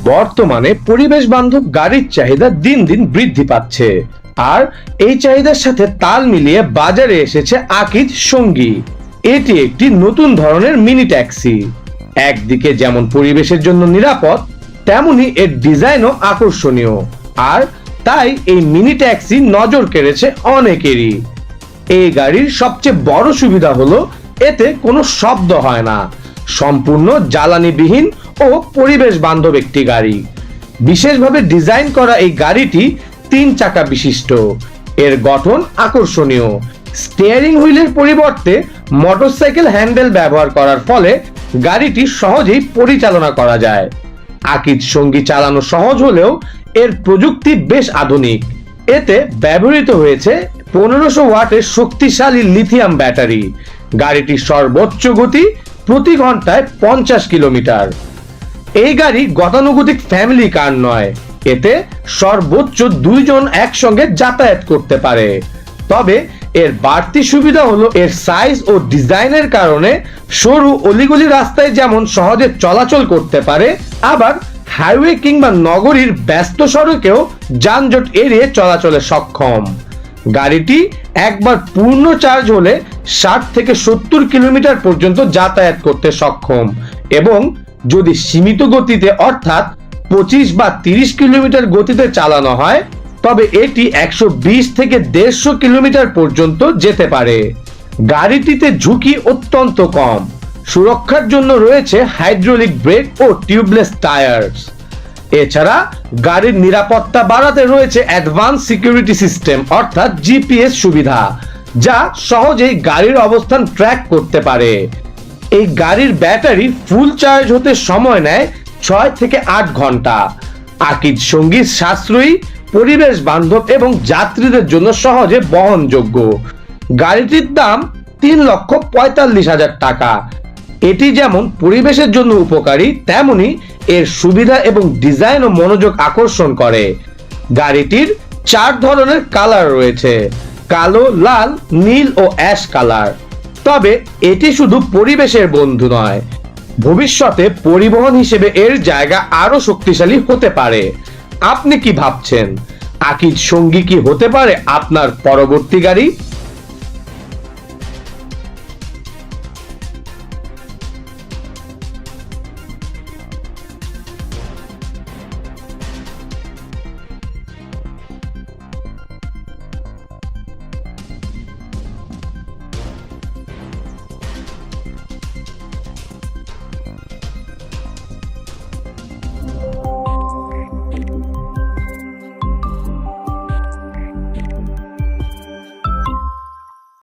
বর্তমানে পরিবেশ বান্ধব গাড়ির চাহিদা দিন দিন বৃদ্ধি পাচ্ছে। আর এই চাহিদার সাথে তাল মিলিয়ে বাজারে এসেছে আকিজ সঙ্গী। এটি একটি নতুন ধরনের মিনি ট্যাক্সি। একদিকে যেমন পরিবেশের জন্য নিরাপদ, তেমনি এর ডিজাইনও আকর্ষণীয়। আর তাই এই মিনি ট্যাক্সি নজর কেড়েছে অনেকেরই। এই গাড়ির সবচেয়ে বড় সুবিধা হলো, এতে কোনো শব্দ হয় না। সম্পূর্ণ জ্বালানিবিহীন ও পরিবেশ বান্ধব একটি গাড়ি। বিশেষভাবে ডিজাইন করা এই গাড়িটি তিন চাকা বিশিষ্ট। এর গঠন আকর্ষণীয়। স্টিয়ারিং হুইলের পরিবর্তে মোটরসাইকেল হ্যান্ডেল ব্যবহার করার ফলে গাড়িটি সহজেই পরিচালনা করা যায়। আকিজ সঙ্গী চালানো সহজ হলেও এর প্রযুক্তি বেশ আধুনিক। এতে ব্যবহৃত হয়েছে পনেরোশো ওয়াটের শক্তিশালী লিথিয়াম ব্যাটারি। গাড়িটির সর্বোচ্চ গতি প্রতি ঘন্টায় পঞ্চাশ কিলোমিটার। এই গাড়ি গতানুগতিক ফ্যামিলি কার নয়। এতে সর্বোচ্চ দুইজন একসঙ্গে যাতায়াত করতে পারে। তবে এর বাড়তি সুবিধা হলো এর সাইজ ও ডিজাইনের কারণে সরু অলিগলি রাস্তায় যেমন সহজে চলাচল করতে পারে, আবার হাইওয়ে কিংবা নগরীর ব্যস্ত সড়কেও যানজট এড়িয়ে চলাচলে সক্ষম। গাড়িটি একবার পূর্ণ চার্জ হলে ষাট থেকে সত্তর কিলোমিটার পর্যন্ত যাতায়াত করতে সক্ষম এবং যদি সীমিত গতিতে অর্থাৎ পঁচিশ বা তিরিশ কিলোমিটার গতিতে চালানো হয়, তবে এটি একশো বিশ থেকে দেড়শো কিলোমিটার পর্যন্ত যেতে পারে। গাড়িটিতে ঝুঁকি অত্যন্ত কম। সুরক্ষার জন্য রয়েছে হাইড্রোলিক ব্রেক ও টিউবলেস টায়ার্স এছাড়া গাড়ির নিরাপত্তা বাড়াতে রয়েছে অ্যাডভান্স সিকিউরিটি সিস্টেম, অর্থাৎ জিপিএস সুবিধা, যা সহজেই গাড়ির অবস্থান ট্র্যাক করতে পারে। এই গাড়ির ব্যাটারি ফুল চার্জ হতে সময় নেয় ছয় থেকে আট ঘণ্টা। আকিজ সংগীত সাশ্রয়ী, পরিবেশ বান্ধব এবং যাত্রীদের জন্য সহজে বহনযোগ্য। গাড়িটির দাম তিন লক্ষ পঁয়তাল্লিশ হাজার টাকা। এটি যেমন পরিবেশের জন্য উপকারী, তেমনি এর সুবিধা এবং ডিজাইন ও মনোযোগ আকর্ষণ করে। গাড়িটির চার ধরনের কালার রয়েছে, কালো, লাল, নীল ও অ্যাশ কালার তবে এটি শুধু পরিবেশের বন্ধু নয়, ভবিষ্যতে পরিবহন হিসেবে এর জায়গা আরও শক্তিশালী হতে পারে। আপনি কি ভাবছেন? আকিজ সঙ্গী কি হতে পারে আপনার পরবর্তী গাড়ি?